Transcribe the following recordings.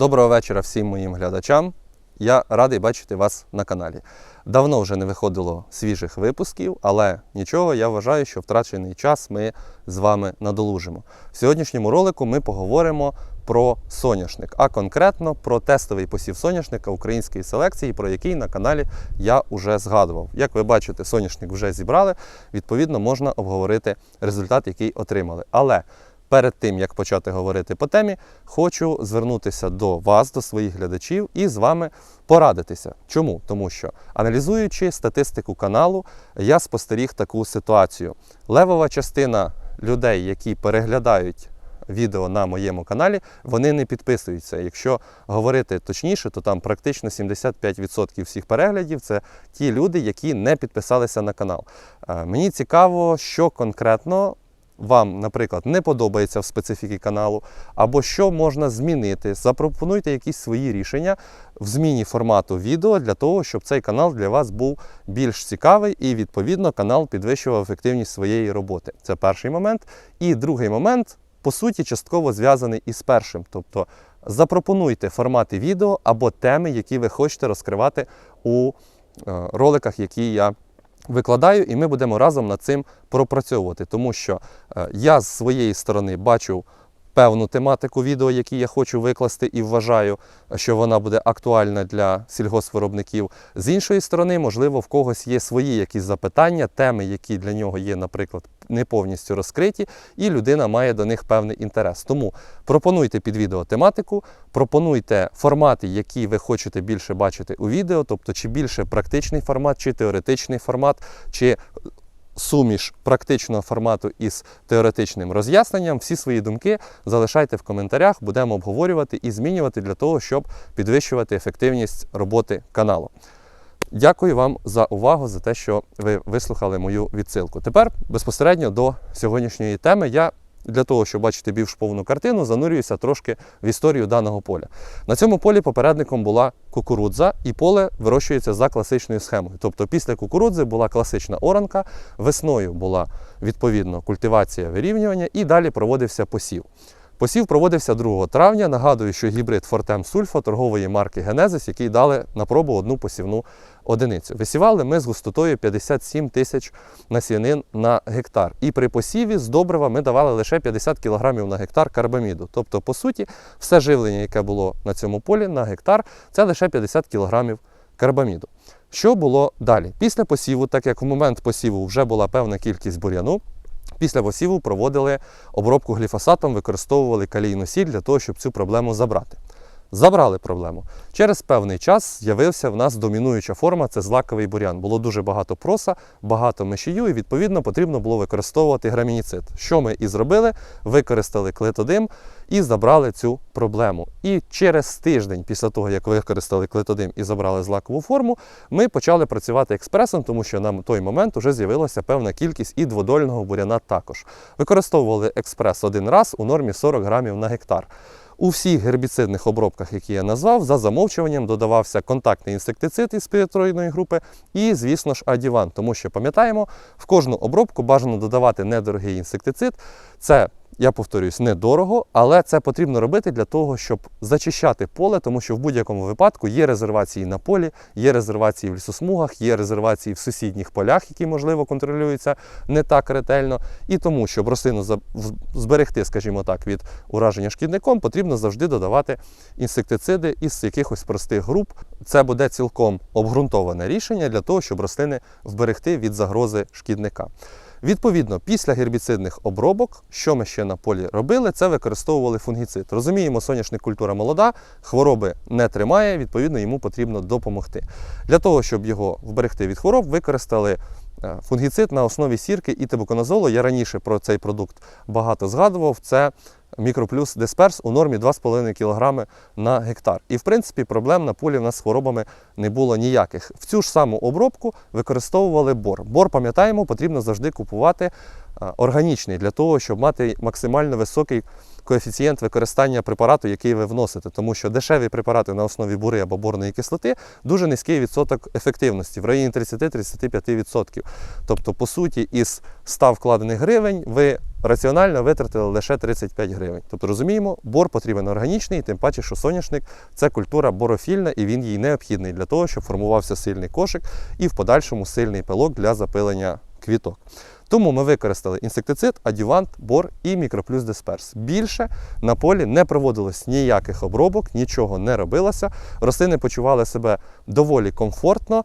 Доброго вечора всім моїм глядачам. Я радий бачити вас на каналі. Давно вже не виходило свіжих випусків, але нічого, я вважаю, що втрачений час ми з вами надолужимо. В сьогоднішньому ролику ми поговоримо про соняшник, а конкретно про тестовий посів соняшника української селекції, про який на каналі я вже згадував. Як ви бачите, соняшник вже зібрали, відповідно, можна обговорити результат, який отримали. Але Перед тим як почати говорити по темі, хочу звернутися до вас, до своїх глядачів, і з вами порадитися. Чому? Тому що аналізуючи статистику каналу, я спостеріг таку ситуацію. Левова частина людей, які переглядають відео на моєму каналі, вони не підписуються. Якщо говорити точніше, то там практично 75% всіх переглядів це ті люди, які не підписалися на канал. Е, Мені цікаво, що конкретно вам, наприклад, не подобається в специфіки каналу, або що можна змінити, запропонуйте якісь свої рішення в зміні формату відео для того, щоб цей канал для вас був більш цікавий і, відповідно, канал підвищував ефективність своєї роботи. Це перший момент. І другий момент, по суті, частково зв'язаний із першим. Тобто запропонуйте формати відео або теми, які ви хочете розкривати у е, роликах, які я викладаю, і ми будемо разом над цим пропрацьовувати, тому що е, я з своєї сторони бачу певну тематику відео, які я хочу викласти, і вважаю, що вона буде актуальна для сільгоспвиробників. З іншої сторони, можливо, в когось є свої якісь запитання, теми, які для нього є, наприклад, не повністю розкриті, і людина має до них певний інтерес. Тому пропонуйте під відео тематику, пропонуйте формати, які ви хочете більше бачити у відео, тобто чи більше практичний формат, чи теоретичний формат, чи суміш практичного формату із теоретичним роз'ясненням. Всі свої думки залишайте в коментарях, будемо обговорювати і змінювати для того, щоб підвищувати ефективність роботи каналу. Дякую вам за увагу, за те, що ви вислухали мою відсилку. Тепер безпосередньо до сьогоднішньої теми я для того, щоб бачити більш повну картину, занурююся трошки в історію даного поля. На цьому полі попередником була кукурудза, і поле вирощується за класичною схемою. Тобто після кукурудзи була класична оранка, весною була відповідно культивація вирівнювання і далі проводився посів. Посів проводився 2 травня. Нагадую, що гібрид Фортем Сульфа торгової марки Генезис, який дали на пробу одну посівну одиницю. Висівали ми з густотою 57 тисяч насінин на гектар. І при посіві з добрива ми давали лише 50 кг на гектар карбаміду. Тобто, по суті, все живлення, яке було на цьому полі на гектар, це лише 50 кг карбаміду. Що було далі? Після посіву, так як в момент посіву вже була певна кількість бур'яну, Після посіву проводили обробку гліфосатом, використовували калійну сіль для того, щоб цю проблему забрати. Забрали проблему. Через певний час з'явився в нас домінуюча форма це злаковий бур'ян. Було дуже багато проса, багато мешію, і відповідно потрібно було використовувати грамініцид. Що ми і зробили? Використали клетодим і забрали цю проблему. І через тиждень після того, як використали клетодим і забрали злакову форму, ми почали працювати експресом, тому що на той момент вже з'явилася певна кількість і дводольного буряна також. Використовували експрес один раз у нормі 40 грамів на гектар. У всіх гербіцидних обробках, які я назвав, за замовчуванням додавався контактний інсектицид із піретроїдної групи і, звісно ж, адіван. Тому що пам'ятаємо, в кожну обробку бажано додавати недорогий інсектицид. Це я повторюсь, недорого, але це потрібно робити для того, щоб зачищати поле, тому що в будь-якому випадку є резервації на полі, є резервації в лісосмугах, є резервації в сусідніх полях, які, можливо, контролюються не так ретельно. І тому, щоб рослину зберегти, скажімо так, від ураження шкідником, потрібно завжди додавати інсектициди із якихось простих груп. Це буде цілком обґрунтоване рішення для того, щоб рослини вберегти від загрози шкідника. Відповідно, після гербіцидних обробок, що ми ще на полі робили, це використовували фунгіцид. Розуміємо, соняшник культура молода, хвороби не тримає, відповідно, йому потрібно допомогти. Для того, щоб його вберегти від хвороб, використали е, фунгіцид на основі сірки і тибуконозолу. Я раніше про цей продукт багато згадував. Це мікроплюс дисперс у нормі 2,5 кг на гектар. І в принципі проблем на полі в нас з хворобами не було ніяких. В цю ж саму обробку використовували бор. Бор, пам'ятаємо, потрібно завжди купувати органічний для того, щоб мати максимально високий коефіцієнт використання препарату, який ви вносите, тому що дешеві препарати на основі бури або борної кислоти дуже низький відсоток ефективності в районі 30-35%. Тобто, по суті, із 100 вкладених гривень ви раціонально витратили лише 35 гривень. Тобто розуміємо, бор потрібен органічний, тим паче, що соняшник це культура борофільна і він їй необхідний для того, щоб формувався сильний кошик і в подальшому сильний пилок для запилення квіток. Тому ми використали інсектицид, адювант, бор і мікроплюс дисперс. Більше на полі не проводилось ніяких обробок, нічого не робилося. Рослини почували себе доволі комфортно.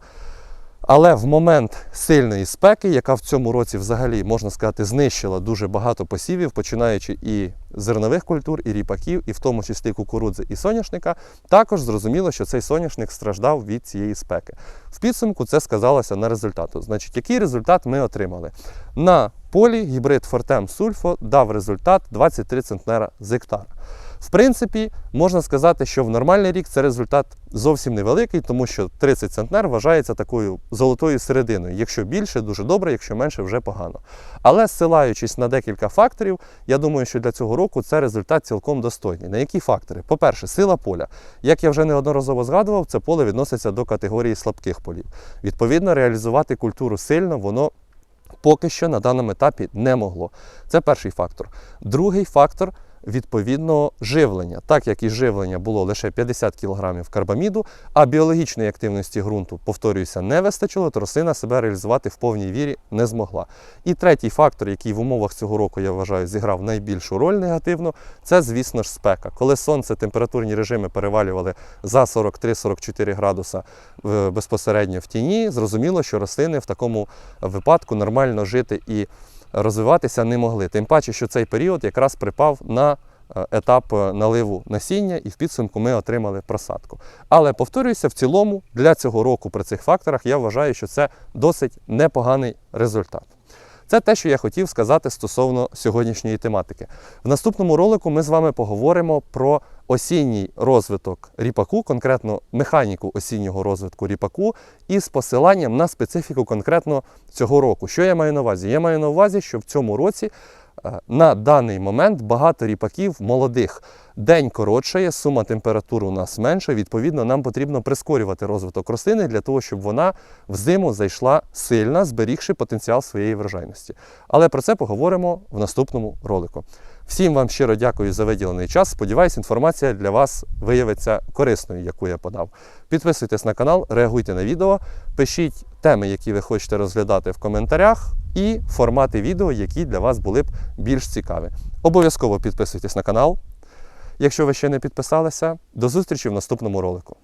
Але в момент сильної спеки, яка в цьому році взагалі можна сказати знищила дуже багато посівів, починаючи і зернових культур, і ріпаків, і в тому числі кукурудзи і соняшника, також зрозуміло, що цей соняшник страждав від цієї спеки. В підсумку це сказалося на результату. Значить, який результат ми отримали? На полі гібрид Фортем Сульфо дав результат 23 центнера з гектара. В принципі, можна сказати, що в нормальний рік це результат зовсім невеликий, тому що 30 центнер вважається такою золотою серединою. Якщо більше, дуже добре, якщо менше, вже погано. Але ссилаючись на декілька факторів, я думаю, що для цього року це результат цілком достойний. На які фактори? По-перше, сила поля. Як я вже неодноразово згадував, це поле відноситься до категорії слабких полів. Відповідно, реалізувати культуру сильно воно. Поки що на даному етапі не могло. Це перший фактор. Другий фактор відповідно живлення. Так як і живлення було лише 50 кг карбаміду, а біологічної активності ґрунту, повторююся, не вистачило, то рослина себе реалізувати в повній вірі не змогла. І третій фактор, який в умовах цього року, я вважаю, зіграв найбільшу роль негативно, це, звісно ж, спека. Коли сонце, температурні режими перевалювали за 43-44 градуса безпосередньо в тіні, зрозуміло, що рослини в такому випадку нормально жити і розвиватися не могли. Тим паче, що цей період якраз припав на е, етап е, наливу насіння, і в підсумку ми отримали просадку. Але повторююся, в цілому для цього року при цих факторах я вважаю, що це досить непоганий результат. Це те, що я хотів сказати стосовно сьогоднішньої тематики. В наступному ролику ми з вами поговоримо про осінній розвиток ріпаку, конкретно механіку осіннього розвитку ріпаку, із посиланням на специфіку конкретно цього року. Що я маю на увазі? Я маю на увазі, що в цьому році е, на даний момент багато ріпаків молодих. День коротшає, сума температур у нас менша. Відповідно, нам потрібно прискорювати розвиток рослини для того, щоб вона в зиму зайшла сильна, зберігши потенціал своєї врожайності. Але про це поговоримо в наступному ролику. Всім вам щиро дякую за виділений час. Сподіваюсь, інформація для вас виявиться корисною, яку я подав. Підписуйтесь на канал, реагуйте на відео, пишіть теми, які ви хочете розглядати в коментарях, і формати відео, які для вас були б більш цікаві. Обов'язково підписуйтесь на канал. Якщо ви ще не підписалися, до зустрічі в наступному ролику.